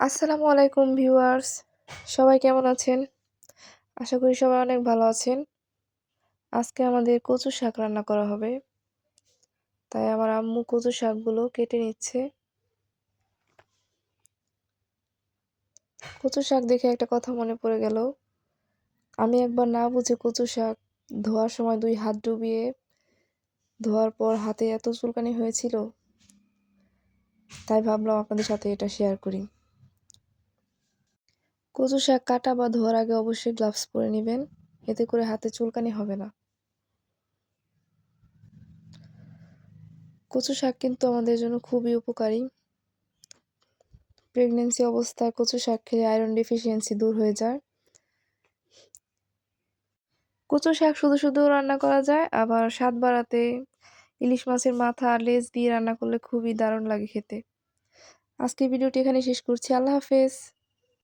আসসালামু আলাইকুম ভিউয়ার্স, সবাই কেমন আছেন? আশা করি সবাই অনেক ভালো আছেন। আজকে আমাদের কচু শাক রান্না করা হবে। তাই আমার আম্মু কচু শাকগুলো কেটে নিচ্ছে। কচু শাক দেখে একটা কথা মনে পড়ে গেল। আমি একবার না বুঝে কচু শাক ধোয়ার সময় দুই হাত ডুবিয়ে ধোয়ার পর হাতে এত চুলকানি হয়েছিল। তাই ভাবলাম আপনাদের সাথে এটা শেয়ার করি। কচু শাক কাটা বা ধোয়ার আগে অবশ্যই গ্লাভস পরে নেবেন। এতে করে হাতে চুলকানি হবে না। কচু শাক কিন্তু আমাদের জন্য খুবই উপকারী। প্রেগনেন্সি অবস্থায় কচু শাক খেলে আয়রন ডেফিসিয়েন্সি দূর হয়ে যায়। কচু শাক শুধু শুধু রান্না করা যায়, আবার স্বাদ বাড়াতে ইলিশ মাছের মাথা আর লেজ দিয়ে রান্না করলে খুবই দারুণ লাগে খেতে। আজকে ভিডিওটি এখানে শেষ করছি। আল্লাহ হাফেজ।